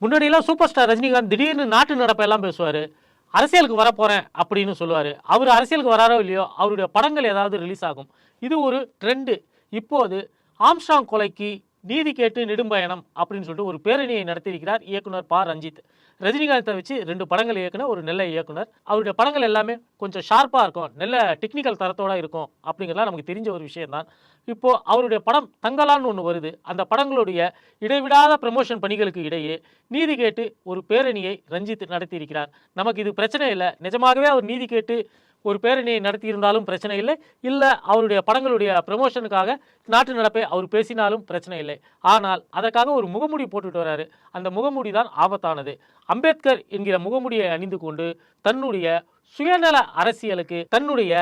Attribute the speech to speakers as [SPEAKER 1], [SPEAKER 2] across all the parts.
[SPEAKER 1] முன்னாடியெல்லாம் super star Rajinikanth திடீர்னு நாட்டு நடப்பெல்லாம் பேசுவார். அரசியலுக்கு வரப்போகிறேன் அப்படின்னு சொல்லுவார். அவர் அரசியலுக்கு வராரோ இல்லையோ அவருடைய படங்கள் ஏதாவது ரிலீஸ் ஆகும். இது ஒரு ட்ரெண்டு இப்போது ஆம்ஸ்டாங் கொலைக்கு நீதி கேட்டு நெடும்பயணம் அப்படின்னு சொல்லிட்டு ஒரு பேரணியை நடத்தியிருக்கிறார் இயக்குனர் ப. ரஞ்சித். ரஜினிகாந்தை வச்சு ரெண்டு படங்கள் இயக்குன ஒரு நல்ல இயக்குனர். அவருடைய படங்கள் எல்லாமே கொஞ்சம் ஷார்ப்பாக இருக்கும். நல்ல டெக்னிக்கல் தரத்தோட இருக்கும் அப்படிங்கிறலாம் நமக்கு தெரிஞ்ச ஒரு விஷயம்தான். இப்போது அவருடைய படம் தங்கலான்னு ஒன்று வருது. அந்த படங்களுடைய இடைவிடாத ப்ரமோஷன் பணிகளுக்கு இடையே நீதி கேட்டு ஒரு பேரணியை ரஞ்சித் நடத்தியிருக்கிறார். நமக்கு இது பிரச்சனை இல்லை. நிஜமாகவே அவர் நீதி கேட்டு ஒரு பேரணியை நடத்தியிருந்தாலும் பிரச்சனை இல்லை. இல்லை அவருடைய படங்களுடைய ப்ரமோஷனுக்காக நாட்டு நடப்பை அவர் பேசினாலும் பிரச்சனை இல்லை. ஆனால் அதற்காக ஒரு முகமூடி போட்டுட்டு வராரு. அந்த முகமூடி தான் ஆபத்தானது. அம்பேத்கர் என்கிற முகமூடியை அணிந்து கொண்டு தன்னுடைய சுயநல அரசியலுக்கு தன்னுடைய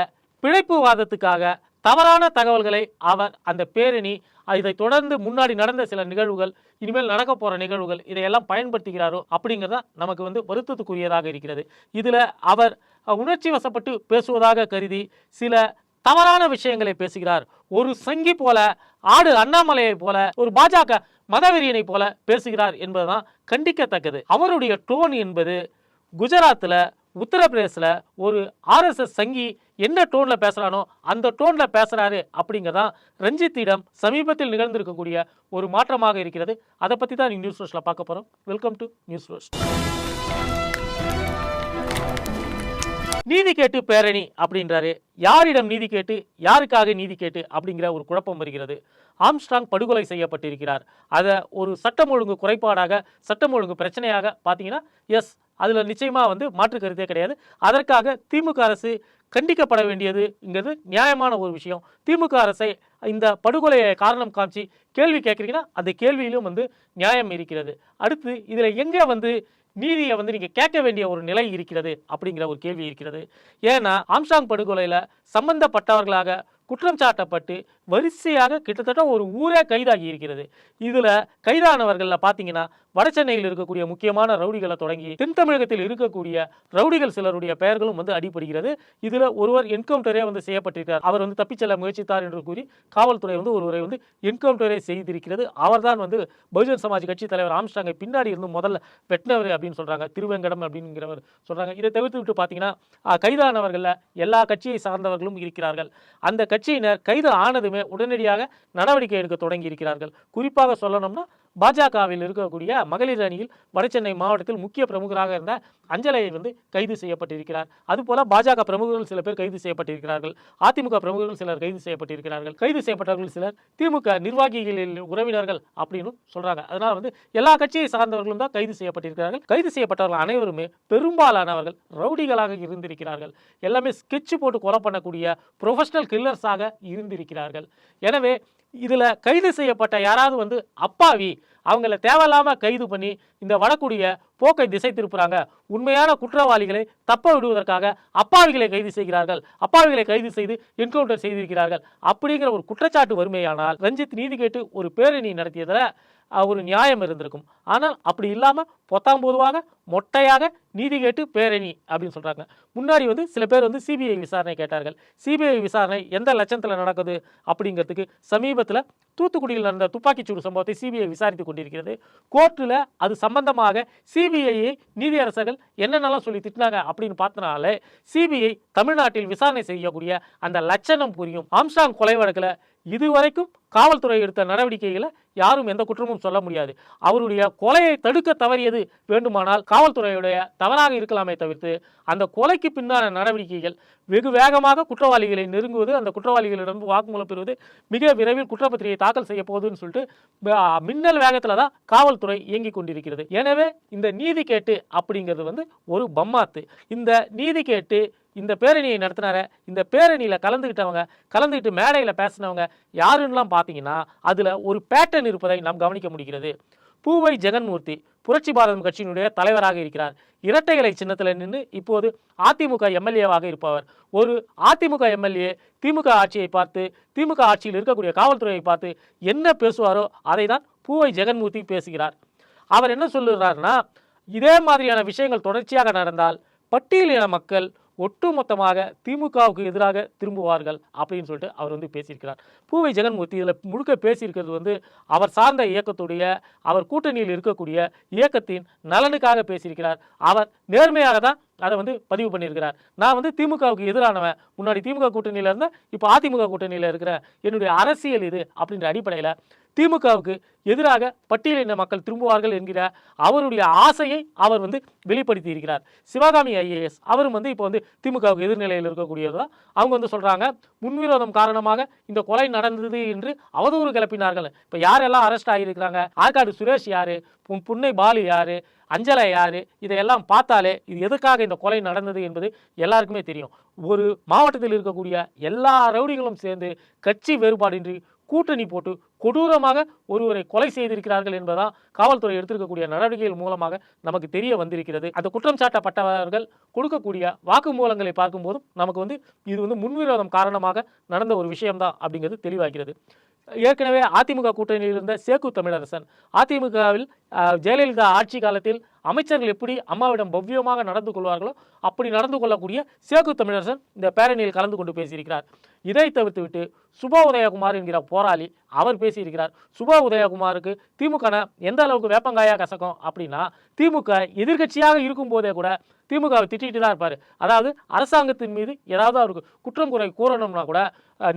[SPEAKER 1] பிழைப்புவாதத்துக்காக தவறான தகவல்களை அவர் அந்த பேரணி இதை தொடர்ந்து முன்னாடி நடந்த சில நிகழ்வுகள் இனிமேல் நடக்க போகிற நிகழ்வுகள் இதையெல்லாம் பயன்படுத்துகிறாரோ அப்படிங்கிறதா நமக்கு வந்து வருத்தத்துக்குரியதாக இருக்கிறது. இதில் அவர் உணர்ச்சி வசப்பட்டு பேசுவதாக கருதி சில தவறான விஷயங்களை பேசுகிறார். ஒரு சங்கி போல ஆடு அண்ணாமலையை போல ஒரு பாஜக மதவெறியனை போல பேசுகிறார் என்பதுதான் கண்டிக்கத்தக்கது. அவருடைய டோன் என்பது குஜராத்தில் உத்தரப்பிரதேசில் ஒரு ஆர்எஸ்எஸ் சங்கி என்ன டோனில் பேசுகிறானோ அந்த டோனில் பேசுகிறாரு அப்படிங்கிறதான் ரஞ்சித்திடம் சமீபத்தில் நிகழ்ந்திருக்கக்கூடிய ஒரு மாற்றமாக இருக்கிறது. அதை பற்றி தான் நீங்கள் நியூஸ் ரோஸ்ட்டில் பார்க்க போகிறோம் வெல்கம் டு நியூஸ் ரோஸ் நீதி கேட்டு பேரணி அப்படின்றாரு. யாரிடம் நீதி கேட்டு யாருக்காக நீதி கேட்டு அப்படிங்கிற ஒரு குழப்பம் வருகிறது. ஆம்ஸ்ட்ராங் படுகொலை செய்யப்பட்டிருக்கிறார். அதை ஒரு சட்டம் ஒழுங்கு குறைபாடாக சட்டம் ஒழுங்கு பிரச்சனையாக பார்த்தீங்கன்னா எஸ் அதில் நிச்சயமாக வந்து மாற்று கருத்தே கிடையாது. அதற்காக திமுக அரசு கண்டிக்கப்பட வேண்டியதுங்கிறது நியாயமான ஒரு விஷயம். திமுக அரசை இந்த படுகொலையை காரணம் காமிச்சு கேள்வி கேட்குறீங்கன்னா அந்த கேள்வியிலும் வந்து நியாயம் இருக்கிறது. அடுத்து இதில் எங்கே வந்து நீதியை வந்து நீங்கள் கேட்க வேண்டிய ஒரு நிலை இருக்கிறது அப்படிங்கிற ஒரு கேள்வி இருக்கிறது. ஏன்னா ஆம்சாங் படுகொலையில் சம்பந்தப்பட்டவர்களாக குற்றம் சாட்டப்பட்டு வரிசையாக கிட்டத்தட்ட ஒரு ஊரே கைதாகி இருக்கிறது. இதில் கைதானவர்களில் பார்த்தீங்கன்னா வடசென்னையில் இருக்கக்கூடிய முக்கியமான ரவுடிகளை தொடங்கி தென் தமிழகத்தில் இருக்கக்கூடிய ரவுடிகள் சிலருடைய பெயர்களும் வந்து அடிபடுகிறது. இதில் ஒருவர் என்கவுண்டரே வந்து செய்யப்பட்டிருக்கிறார் அவர் வந்து தப்பிச்செல்ல முயற்சித்தார் என்று கூறி காவல்துறை வந்து ஒருவரை வந்து என்கவுண்டரே செய்திருக்கிறது. அவர்தான் வந்து பகுஜன் சமாஜ் கட்சி தலைவர் ஆம்ஸ்டாங்கை பின்னாடி இருந்து முதல்ல வெட்டினவர் அப்படின்னு சொல்றாங்க. திருவேங்கடம் அப்படிங்கிறவர் சொல்றாங்க. இதை தவிர்த்து விட்டு பார்த்தீங்கன்னா கைதானவர்களில் எல்லா கட்சியை சார்ந்தவர்களும் இருக்கிறார்கள். அந்த கட்சியினர் கைது ஆனதுமே உடனடியாக நடவடிக்கை எடுக்க தொடங்கி இருக்கிறார்கள் குறிப்பாக சொல்லணும்னா பாஜகவில் இருக்கக்கூடிய மகளிர் அணியில் வடசென்னை மாவட்டத்தில் முக்கிய பிரமுகராக இருந்த அஞ்சலை வந்து கைது செய்யப்பட்டிருக்கிறார். அதுபோல பாஜக பிரமுகர்கள் சில பேர் கைது செய்யப்பட்டிருக்கிறார்கள். அதிமுக பிரமுகர்கள் சிலர் கைது செய்யப்பட்டிருக்கிறார்கள். கைது செய்யப்பட்டவர்கள் சிலர் திமுக நிர்வாகிகளில் உறவினர்கள் அப்படின்னு சொல்றாங்க. அதனால வந்து எல்லா கட்சியை சார்ந்தவர்களும் தான் கைது செய்யப்பட்டிருக்கிறார்கள். கைது செய்யப்பட்டவர்கள் அனைவருமே பெரும்பாலானவர்கள் ரவுடிகளாக இருந்திருக்கிறார்கள். எல்லாமே ஸ்கெட்ச் போட்டு கொலை பண்ணக்கூடிய ப்ரொஃபஷனல் கில்லர்ஸாக இருந்திருக்கிறார்கள். எனவே இதில் கைது செய்யப்பட்ட யாராவது வந்து அப்பாவி அவங்கள தேவையில்லாமல் கைது பண்ணி இந்த வடக்குடிய போக்கை திசை திருப்புறாங்க உண்மையான குற்றவாளிகளை தப்ப விடுவதற்காக அப்பாவிகளை கைது செய்கிறார்கள். அப்பாவிகளை கைது செய்து என்கவுண்டர் செய்திருக்கிறார்கள். அப்படிங்கிற ஒரு குற்றச்சாட்டு வறுமையானால் ரஞ்சித் நீதி கேட்டு ஒரு பேரணி நடத்தியதில் ஒரு நியாயம் இருந்திருக்கும். ஆனால் அப்படி இல்லாமல் பொத்தாம் பொதுவாக மொட்டையாக நீதி கேட்டு பேரணி அப்படின்னு சொல்கிறாங்க முன்னாடி வந்து சில பேர் வந்து சிபிஐ விசாரணை கேட்டார்கள். சிபிஐ விசாரணை எந்த லட்சத்தில் நடக்குது அப்படிங்கிறதுக்கு சமீபத்தில் தூத்துக்குடியில் நடந்த துப்பாக்கிச்சூடு சம்பவத்தை சிபிஐ விசாரித்து கொண்டிருக்கிறது. கோர்ட்டில் அது சம்பந்தமாக சிபிஐயை நீதியரசர்கள் என்னென்னலாம் சொல்லி திட்டினாங்க அப்படின்னு பார்த்தனாலே சிபிஐ தமிழ்நாட்டில் விசாரணை செய்யக்கூடிய அந்த லட்சணம் புரியும். ஆம்ஸ்டாங் கொலை வழக்கில் இதுவரைக்கும் காவல்துறை எடுத்த நடவடிக்கைகளை யாரும் எந்த குற்றமும் சொல்ல முடியாது. அவருடைய கொலையை தடுக்க தவறியது வேண்டுமானால் காவல்துறையுடைய தவறாக இருக்கலாமே தவிர்த்து அந்த கொலைக்கு பின்னான நடவடிக்கைகள் வெகு வேகமாக குற்றவாளிகளை நெருங்குவது அந்த குற்றவாளிகளிடம் வாக்குமூலம் பெறுவது மிக விரைவில் குற்றப்பத்திரிகை தாக்கல் செய்ய போகுதுன்னு சொல்லிட்டு மின்னல் வேகத்தில் தான் காவல்துறை இயங்கிக் கொண்டிருக்கிறது. எனவே இந்த நீதி கேட்டு அப்படிங்கிறது வந்து ஒரு பம்மாத்து. இந்த நீதி கேட்டு இந்த பேரணியை நடத்தினார இந்த பேரணியில் கலந்துக்கிட்டவங்க கலந்துக்கிட்டு மேடையில் பேசினவங்க யாருன்னெலாம் பார்த்தீங்கன்னா அதில் ஒரு பேட்டர்ன் இருப்பதை நாம் கவனிக்க முடிகிறது. பூவை ஜெகன்மூர்த்தி புரட்சி பாரதம் கட்சியினுடைய தலைவராக இருக்கிறார். இரட்டைகளை சின்னத்தில் நின்று இப்போது அதிமுக எம்எல்ஏவாக இருப்பவர். ஒரு அதிமுக எம்எல்ஏ திமுக ஆட்சியை பார்த்து திமுக ஆட்சியில் இருக்கக்கூடிய காவல்துறையை பார்த்து என்ன பேசுவாரோ அதை தான் பூவை ஜெகன்மூர்த்தி பேசுகிறார். அவர் என்ன சொல்லுறாருன்னா இதே மாதிரியான விஷயங்கள் தொடர்ச்சியாக நடந்தால் பட்டியலின மக்கள் ஒட்டுமொத்தமாக திமுகவுக்கு எதிராக திரும்புவார்கள் அப்படின்னு சொல்லிட்டு அவர் வந்து பேசியிருக்கிறார். பூவை ஜெகன்மூர்த்தி இதில் முழுக்க பேசியிருக்கிறது வந்து அவர் சார்ந்த இயக்கத்துடைய அவர் கூட்டணியில் இருக்கக்கூடிய இயக்கத்தின் நலனுக்காக பேசியிருக்கிறார். அவர் நேர்மையாக தான் அதை வந்து பதிவு பண்ணியிருக்கிறார். நான் வந்து திமுகவுக்கு எதிரானவன். முன்னாடி திமுக கூட்டணியில் இருந்தேன் இப்போ அதிமுக கூட்டணியில் இருக்கிற என்னுடைய அரசியல் இது அப்படின்ற அடிப்படையில் திமுகவுக்கு எதிராக பட்டியலின மக்கள் திரும்புவார்கள் என்கிற அவருடைய ஆசையை அவர் வந்து வெளிப்படுத்தி இருக்கிறார். சிவகாமி ஐஏஎஸ் அவரும் வந்து இப்போ வந்து திமுகவுக்கு எதிர்நிலையில் இருக்கக்கூடியதுதான் அவங்க வந்து சொல்கிறாங்க முன்விரோதம் காரணமாக இந்த கொலை நடந்தது என்று அவதூறு கிளப்பினார்கள். இப்போ யாரெல்லாம் அரெஸ்ட் ஆகியிருக்கிறாங்க? ஆற்காடு சுரேஷ் யாரு? புன்- புன்னை பாலு யாரு? அஞ்சலை யாரு? இதையெல்லாம் பார்த்தாலே இது எதுக்காக இந்த கொலை நடந்தது என்பது எல்லாருக்குமே தெரியும். ஒரு மாவட்டத்தில் இருக்கக்கூடிய எல்லா ரவுடிகளும் சேர்ந்து கட்சி வேறுபாடின்றி கூட்டணி போட்டு கொடூரமாக ஒருவரை கொலை செய்திருக்கிறார்கள் என்பதுதான் காவல்துறை எடுத்திருக்கக்கூடிய நடவடிக்கைகள் மூலமாக நமக்கு தெரிய வந்திருக்கிறது. அந்த குற்றம் சாட்டப்பட்டவர்கள் கொடுக்கக்கூடிய வாக்குமூலங்களை பார்க்கும்போதும் நமக்கு வந்து இது வந்து முன்விரோதம் காரணமாக நடந்த ஒரு விஷயம்தான் அப்படிங்கிறது தெளிவாகிறது. ஏற்கனவே அதிமுக கூட்டணியில் இருந்த சேக்கு தமிழரசன் அதிமுகவில் ஜெயலலிதா ஆட்சி காலத்தில் அமைச்சர்கள் எப்படி அம்மாவிடம் பவ்யமாக நடந்து கொள்வார்களோ அப்படி நடந்து கொள்ளக்கூடிய சேக்கு தமிழரசன் இந்த பேரணியில் கலந்து கொண்டு பேசியிருக்கிறார். இதை தவிர்த்து விட்டு சுபா உதயகுமார் என்கிற போராளி அவர் பேசியிருக்கிறார். சுபா உதயகுமாருக்கு திமுக எந்த அளவுக்கு வேப்பங்காயா கசக்கும் அப்படின்னா திமுக எதிர்க்கட்சியாக இருக்கும் போதே கூட திமுகவை திட்டிகிட்டு தான் இருப்பார். அதாவது அரசாங்கத்தின் மீது ஏதாவது அவருக்கு குற்றம் குறை கூறணும்னா கூட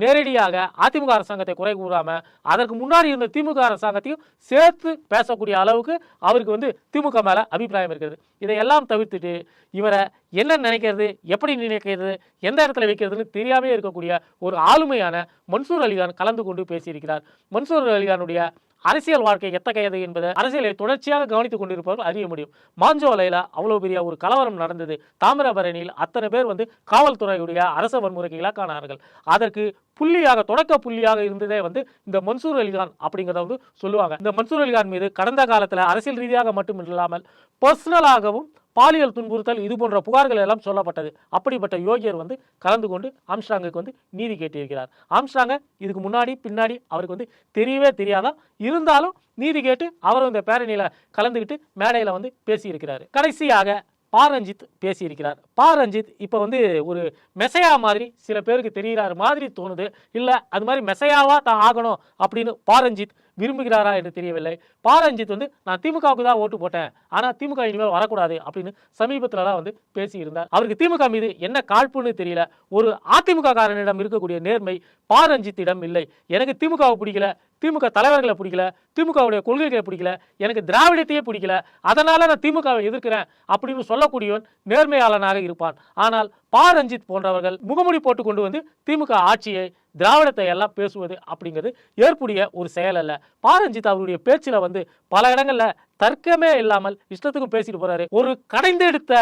[SPEAKER 1] நேரடியாக அதிமுக அரசாங்கத்தை குறை கூறாமல் அதற்கு முன்னாடி இருந்த திமுக அரசாங்கத்தையும் சேர்த்து பேசக்கூடிய அளவுக்கு அவருக்கு வந்து திமுக மேலே அபிப்பிராயம் இருக்கிறது. இதையெல்லாம் தவிர்த்துட்டு இவரை என்ன நினைக்கிறது? எப்படி நினைக்கிறது? எந்த இடத்துல வைக்கிறதுன்னு தெரியாமே இருக்கக்கூடிய ஒரு ஆளுமையான மன்சூர் அலிகான் கலந்து கொண்டு பேசியிருக்கிறார். மன்சூர் அலிகானுடைய அரசியல் வாழ்க்கை எத்தகையது என்பதை அரசியலை தொடர்ச்சியாக கவனித்துக் கொண்டிருப்பவர்கள் அறிய முடியும். மாஞ்சோலையில் அவ்வளோ பெரிய ஒரு கலவரம் நடந்தது. தாமிரபரணியில் அத்தனை பேர் வந்து காவல்துறையுடைய அரச வன்முறைக்கு இலக்கானார்கள். அதற்கு புள்ளியாக தொடக்க புள்ளியாக இருந்ததே வந்து இந்த மன்சூர் அலிகான் அப்படிங்கிறத வந்து சொல்லுவாங்க. இந்த மன்சூர் அலிகான் மீது கடந்த காலத்தில் அரசியல் ரீதியாக மட்டும் இல்லாமல் பர்சனலாகவும் பாலியல் துன்புறுத்தல் இது போன்ற புகார்கள் எல்லாம் சொல்லப்பட்டது. அப்படிப்பட்ட யோகியர் வந்து கலந்து கொண்டு ஆம்ஸ்ட்ராங்குக்கு வந்து நீதி கேட்டிருக்கிறார். ஆம்ஸ்ட்ராங்க இதுக்கு முன்னாடி பின்னாடி அவருக்கு வந்து தெரியவே தெரியாதான் இருந்தாலும் நீதி கேட்டு அவரும் இந்த பேரணியில் கலந்துக்கிட்டு மேடையில் வந்து பேசியிருக்கிறார். கடைசியாக பாரஞ்சித் பேசியிருக்கிறார். பாரஞ்சித் இப்போ வந்து ஒரு மெசையா மாதிரி சில பேருக்கு தெரிகிறார் மாதிரி தோணுது. இல்லை அது மாதிரி மெசையாவா தான் ஆகணும் அப்படின்னு பாரஞ்சித் விரும்புகிறாரா என்று தெரியவில்லை. பா ரஞ்சித் வந்து நான் திமுகவுக்கு தான் ஓட்டு போட்டேன். ஆனால் திமுக இனிமேல் வரக்கூடாது அப்படின்னு சமீபத்தில் தான் வந்து பேசியிருந்தார். அவருக்கு திமுக மீது என்ன காழ்ப்புன்னு தெரியல. ஒரு அதிமுக காரனிடம் இருக்கக்கூடிய நேர்மை பா ரஞ்சித்திடம் இல்லை. எனக்கு திமுகவை பிடிக்கல. திமுக தலைவர்களை பிடிக்கல திமுகவுடைய கொள்கைகளை பிடிக்கல எனக்கு திராவிடத்தையே பிடிக்கல அதனால நான் திமுகவை எதிர்க்கிறேன் அப்படின்னு சொல்லக்கூடியவன் நேர்மையாளனாக இருப்பான். ஆனால் பா. ரஞ்சித் போன்றவர்கள் முகமுடி போட்டு கொண்டு வந்து திமுக ஆட்சியை திராவிடத்தை எல்லாம் பேசுவது அப்படிங்கிறது ஏற்புடைய ஒரு செயல் அல்ல. பா. ரஞ்சித் அவருடைய பேச்சில் வந்து பல இடங்களில் தர்க்கமே இல்லாமல் இஷ்டத்துக்கும் பேசிட்டு போறாரு. ஒரு கடைந்தெடுத்த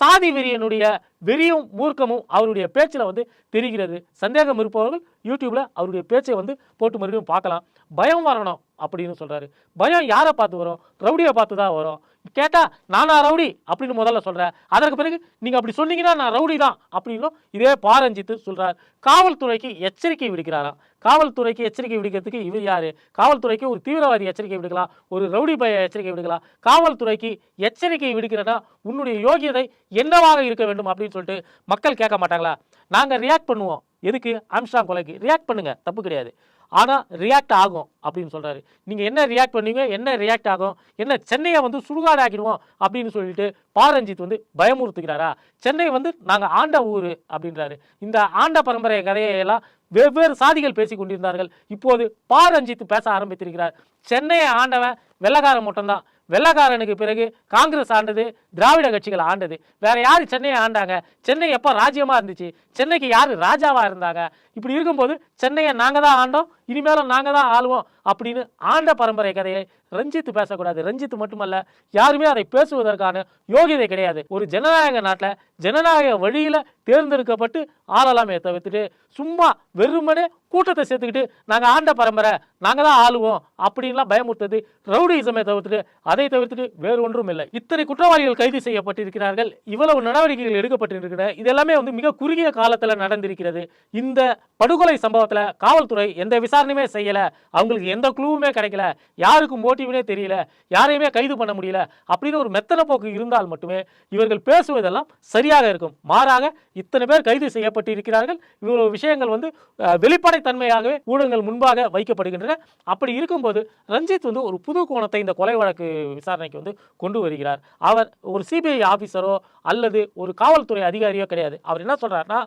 [SPEAKER 1] சாதி வெறியனுடைய வெறியும் மூர்க்கமும் அவருடைய பேச்சில் வந்து தெரிகிறது. சந்தேகம் இருப்பவர்கள் யூடியூப்ல அவருடைய பேச்சை வந்து போட்டு மறுபடியும் பார்க்கலாம். பயம் வரணும் அப்படின்னு சொல்றாரு. பயம் யாரை பார்த்து வரும்? ரவுடியை பார்த்து தான் வரும். கேட்டா நானா ரவுடி? அப்படின்னு முதல்ல சொல்கிறேன் அதற்கு பிறகு நீங்க அப்படி சொன்னீங்கன்னா நான் ரவுடி தான் அப்படின்னும் இதே பாரஞ்சித்து சொல்றார். காவல்துறைக்கு எச்சரிக்கை விடுக்கிறாராம். காவல்துறைக்கு எச்சரிக்கை விடுக்கிறதுக்கு இவர் யார்? காவல்துறைக்கு ஒரு தீவிரவாதி எச்சரிக்கை விடுக்கலாம் ஒரு ரவுடி பய எச்சரிக்கை விடுக்கலாம் காவல்துறைக்கு எச்சரிக்கை விடுக்கிறனா உன்னுடைய யோகியதை என்னவாக இருக்க வேண்டும் அப்படின்னு சொல்லிட்டு மக்கள் கேட்க மாட்டாங்களா? நாங்கள் ரியாக்ட் பண்ணுவோம். எதுக்கு? ஆம்ஸ்டாங் கொலைக்கு. ரியாக்ட் பண்ணுங்கள் தப்பு கிடையாது. ஆனால் ரியாக்ட் ஆகும் அப்படின்னு சொல்கிறாரு நீங்கள் என்ன ரியாக்ட் பண்ணுவீங்க? என்ன ரியாக்ட் ஆகும்? என்ன சென்னையை வந்து சுடுகாடு ஆக்கிடுவோம் அப்படின்னு சொல்லிட்டு பாரஞ்சித் வந்து பயமுறுத்துகிறாரா? சென்னை வந்து நாங்கள் ஆண்ட ஊர் அப்படின்றாரு. இந்த ஆண்ட பரம்பரை கதையெல்லாம் வெவ்வேறு சாதிகள் பேசி கொண்டிருந்தார்கள். இப்போது பாரஞ்சித் பேச ஆரம்பித்திருக்கிறார். சென்னையை ஆண்டவன் வெள்ளக்கார மட்டும்தான். வெள்ளக்காரனுக்கு பிறகு காங்கிரஸ் ஆண்டது திராவிட கட்சிகள் ஆண்டது. வேற யாரு சென்னையை ஆண்டாங்க? சென்னை எப்போ ராஜ்யமாக இருந்துச்சு? சென்னைக்கு யாரு ராஜாவா இருந்தாங்க? இப்படி இருக்கும்போது சென்னையை நாங்க தான் ஆண்டோம் இனிமேலும் நாங்கள் தான் ஆளுவோம் அப்படின்னு ஆண்ட பரம்பரை கதையை ரஞ்சித் பேசக்கூடாது. ரஞ்சித் மட்டுமல்ல யாருமே அதை பேசுவதற்கான யோகியதை கிடையாது. ஒரு ஜனநாயக நாட்டில் ஜனநாயக வழியில தேர்ந்தெடுக்கப்பட்டு ஆளலாமே தவிர்த்துட்டு சும்மா வெறுமனே கூட்டத்தை சேர்த்துக்கிட்டு நாங்கள் ஆண்ட பரம்பரை நாங்கள் தான் ஆளுவோம் அப்படின்லாம் பயமுறுத்தது ரவுடிசமே தவிர்த்துட்டு அதை தவிர்த்துட்டு வேறு ஒன்றும் இல்லை. இத்தனை குற்றவாளிகள் கைது செய்யப்பட்டிருக்கிறார்கள். இவ்வளவு நடவடிக்கைகள் எடுக்கப்பட்டிருக்கின்றன இதெல்லாமே வந்து மிக குறுகிய காலத்தில் நடந்திருக்கிறது. இந்த படுகொலை சம்பவத்தில் காவல்துறை எந்த விசாரணையுமே செய்யல. அவங்களுக்கு எந்த குழுவுமே கிடைக்கல. யாருக்கும் மோடி மோட்டிவ்னே தெரியல யாரையுமே கைது பண்ண முடியல அப்படின்னு ஒரு மெத்தன போக்கு இருந்தால் மட்டுமே இவர்கள் பேசுவதெல்லாம் சரியாக இருக்கும். மாறாக இத்தனை பேர் கைது செய்யப்பட்டிருக்கிறார்கள். இவ்வளவு விஷயங்கள் வந்து அஹ், வெளிப்படைத்தன்மையாகவே ஊடகங்கள் முன்பாக வைக்கப்படுகின்றன. அப்படி இருக்கும்போது ரஞ்சித் வந்து ஒரு புது கோணத்தை இந்த கொலை வழக்கு விசாரணைக்கு வந்து கொண்டு வருகிறார். அவர் ஒரு சிபிஐ ஆஃபீஸரோ அல்லது ஒரு காவல்துறை அதிகாரியோ கிடையாது. அவர் என்ன சொல்றாருன்னா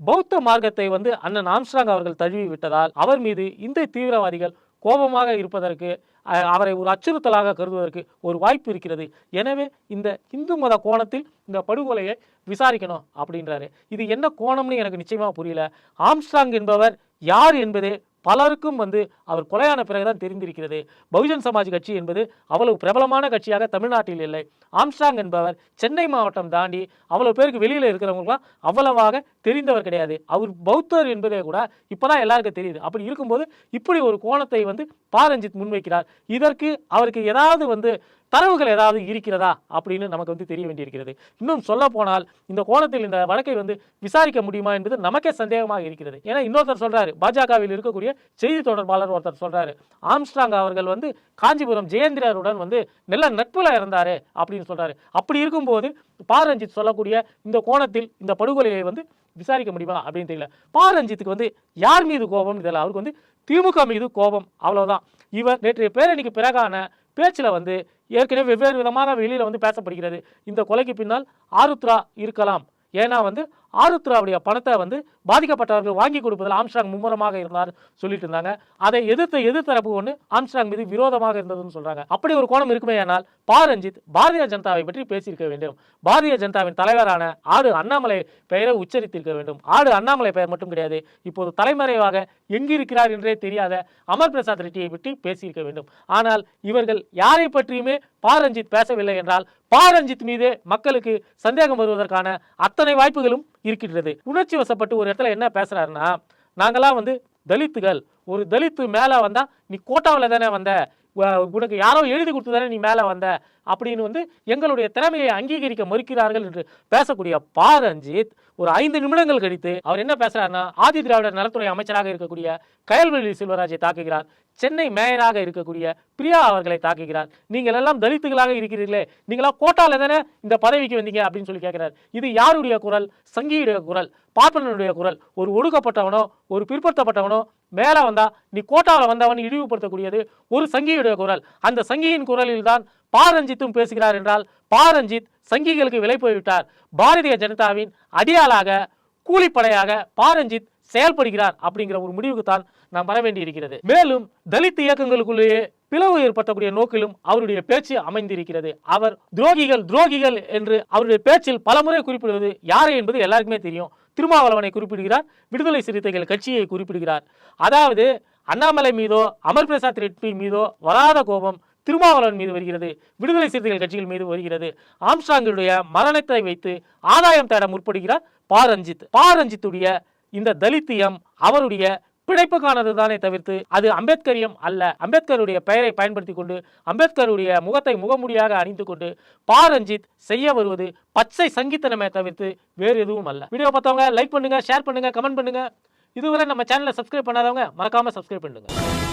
[SPEAKER 1] பௌத்த மார்க்கத்தை வந்து அண்ணன் ஆம்ஸ்ட்ராங் அவர்கள் தழுவி விட்டதால் அவர் மீது இந்த தீவிரவாதிகள் கோபமாக இருப்பதற்கு அவரை ஒரு அச்சுறுத்தலாக கருதுவதற்கு ஒரு வாய்ப்பு இருக்கிறது. எனவே இந்த இந்து மத கோணத்தில் இந்த படுகொலையை விசாரிக்கணும் அப்படின்றாரு. இது என்ன கோணம்னு எனக்கு நிச்சயமாக புரியல. ஆம்ஸ்ட்ராங் என்பவர் யார் என்பதே பலருக்கும் வந்து அவர் கொலையான பிறகுதான் தெரிந்திருக்கிறது. பகுஜன் சமாஜ் கட்சி என்பது அவ்வளவு பிரபலமான கட்சியாக தமிழ்நாட்டில் இல்லை. ஆம்ஸ்டாங் என்பவர் சென்னை மாவட்டம் தாண்டி அவ்வளவு பேருக்கு வெளியில் இருக்கிறவங்களுக்குலாம் அவ்வளவாக தெரிந்தவர் கிடையாது. அவர் பௌத்தர் என்பதே கூட இப்போதான் எல்லாருக்கும் தெரியுது. அப்படி இருக்கும்போது இப்படி ஒரு கோணத்தை வந்து பாரஞ்சித் முன்வைக்கிறார். இதற்கு அவருக்கு ஏதாவது வந்து தரவுகள் ஏதாவது இருக்கிறதா அப்படின்னு நமக்கு வந்து தெரிய வேண்டியிருக்கிறது. இன்னும் சொல்ல போனால் இந்த கோணத்தில் இந்த வழக்கை வந்து விசாரிக்க முடியுமா என்பது நமக்கே சந்தேகமாக இருக்கிறது. ஏன்னா இன்னொருத்தர் சொல்றாரு பாஜகவில் இருக்கக்கூடிய செய்தி தொடர்பாளர் ஒருத்தர் சொல்றாரு ஆம்ஸ்ட்ராங் அவர்கள் வந்து காஞ்சிபுரம் ஜெயந்திரருடன் வந்து நல்ல நட்புல இருந்தாரு அப்படின்னு சொல்றாரு. அப்படி இருக்கும்போது பாரஞ்சித் சொல்லக்கூடிய இந்த கோணத்தில் இந்த படுகொலையை வந்து விசாரிக்க முடியுமா அப்படின்னு தெரியல. பாரஞ்சித்துக்கு வந்து யார் மீது கோபம்? தெரியல அவருக்கு வந்து திமுக மீது கோபம். அவ்வளவுதான். இவர் நேற்றைய பேரணிக்கு பிறகான பேச்சில் வந்து ஏற்கனவே வெவ்வேறு விதமாக வெளியில் வந்து பேசப்படுகிறது. இந்த கொலைக்கு பின்னால் ஆருத்ரா இருக்கலாம். ஏன்னா வந்து ஆருத்ராவுடைய பணத்தை வந்து பாதிக்கப்பட்டவர்கள் வாங்கி கொடுப்பதில் ஆம்ஸ்ட்ராங் மும்முரமாக இருந்தார் சொல்லிட்டு இருந்தாங்க. அதை எதிர்த்த எதிர்த்தரப்பு ஒன்று ஆம்ஸ்ட்ராங் மீது விரோதமாக இருந்ததுன்னு சொல்றாங்க. அப்படி ஒரு கோணம் இருக்குமே ஆனால் பா ரஞ்சித் பாரதிய ஜனதாவை பற்றி பேசியிருக்க வேண்டும். பாரதிய ஜனதாவின் தலைவரான ஆடு அண்ணாமலை பெயரை உச்சரித்திருக்க வேண்டும். ஆடு அண்ணாமலை பெயர் மட்டும் கிடையாது இப்போது தலைமறைவாக எங்கிருக்கிறார் என்றே தெரியாத அமர் பிரசாத் ரெட்டியை பற்றி பேசியிருக்க வேண்டும். ஆனால் இவர்கள் யாரை பற்றியுமே பா ரஞ்சித் பேசவில்லை என்றால் பா ரஞ்சித் மீதே மக்களுக்கு சந்தேகம் வருவதற்கான அத்தனை வாய்ப்புகளும் இருக்கின்றது. உணர்ச்சி வசப்பட்டு ஒரு இடத்துல என்ன பேசுறாருன்னா நாங்களாம் வந்து தலித்துகள். ஒரு தலித்து மேலே வந்தால் நீ கோட்டாவில் தானே வந்த? உனக்கு யாரோ எழுதி கொடுத்து தானே நீ மேலே வந்த அப்படின்னு வந்து எங்களுடைய திறமையை அங்கீகரிக்க மறுக்கிறார்கள் என்று பேசக்கூடிய பா ரஞ்சித் ஒரு ஐந்து நிமிடங்கள் கழித்து அவர் என்ன பேசுறாருன்னா ஆதி திராவிடர் நலத்துறை அமைச்சராக இருக்கக்கூடிய கயல்வெளி செல்வராஜை தாக்குகிறார். சென்னை மேயராக இருக்கக்கூடிய பிரியா அவர்களை தாக்குகிறார். நீங்கள் எல்லாம் தலித்துகளாக இருக்கிறீர்களே நீங்களா கோட்டால தானே இந்த பதவிக்கு வந்தீங்க அப்படின்னு சொல்லி கேட்கிறார் இது யாருடைய குரல்? சங்கியுடைய குரல் பார்ப்பனனுடைய குரல். ஒரு ஒடுக்கப்பட்டவனோ ஒரு பிற்படுத்தப்பட்டவனோ மேலே வந்தா நீ கோட்டாவில் வந்தவன் இழிவுபடுத்தக்கூடியது ஒரு சங்கியுடைய குரல். அந்த சங்கியின் குரலில் தான் பாரஞ்சித்தும் பேசுகிறார் என்றால் பாரஞ்சித் சங்கிகளுக்கு விலை போய்விட்டார். பாரதிய ஜனதாவின் அடியாளாக கூலிப்படையாக பாரஞ்சித் செயல்படுகிறார் அப்படிங்கிற ஒரு முடிவுக்கு தான் நாம் வர வேண்டி இருக்கிறது. மேலும் தலித் இயக்கங்களுக்குள்ளேயே பிளவு ஏற்படுத்தக்கூடிய நோக்கிலும் அவருடைய பேச்சு அமைந்திருக்கிறது. அவர் துரோகிகள் துரோகிகள் என்று அவருடைய பேச்சில் பலமுறை குறிப்பிடுவது யாரை என்பது எல்லாருக்குமே தெரியும். திருமாவளவனை குறிப்பிடுகிறார் விடுதலை சிறுத்தைகள் கட்சியை குறிப்பிடுகிறார். அதாவது அண்ணாமலை மீதோ அமர் பிரசாத் ரெட்டி மீதோ வராத கோபம் திருமாவளவன் மீது வருகிறது. விடுதலை சிறுத்தைகள் கட்சிகள் மீது வருகிறது. ஆம்ஸ்டாங்களுடைய மரணத்தை வைத்து ஆதாயம் தேட முற்படுகிறார் பா ரஞ்சித் பா ரஞ்சித்துடைய இந்த தலித்தியம் அவருடைய பிழைப்புக்கானது தானே தவிர்த்து அது அம்பேத்கரியம் அல்ல. அம்பேத்கருடைய பெயரை பயன்படுத்தி கொண்டு அம்பேத்கருடைய முகத்தை முகமுடியாக அணிந்து கொண்டு பா ரஞ்சித் செய்ய வருவது பச்சை சங்கீத்தனமே தவிர்த்து வேறு எதுவும் அல்ல. வீடியோ பார்த்தவங்க லைக் பண்ணுங்க ஷேர் பண்ணுங்க கமெண்ட் பண்ணுங்க. இதுவரை நம்ம சேனலை சப்ஸ்கிரைப் பண்ணாதவங்க மறக்காம சப்ஸ்கிரைப் பண்ணுங்க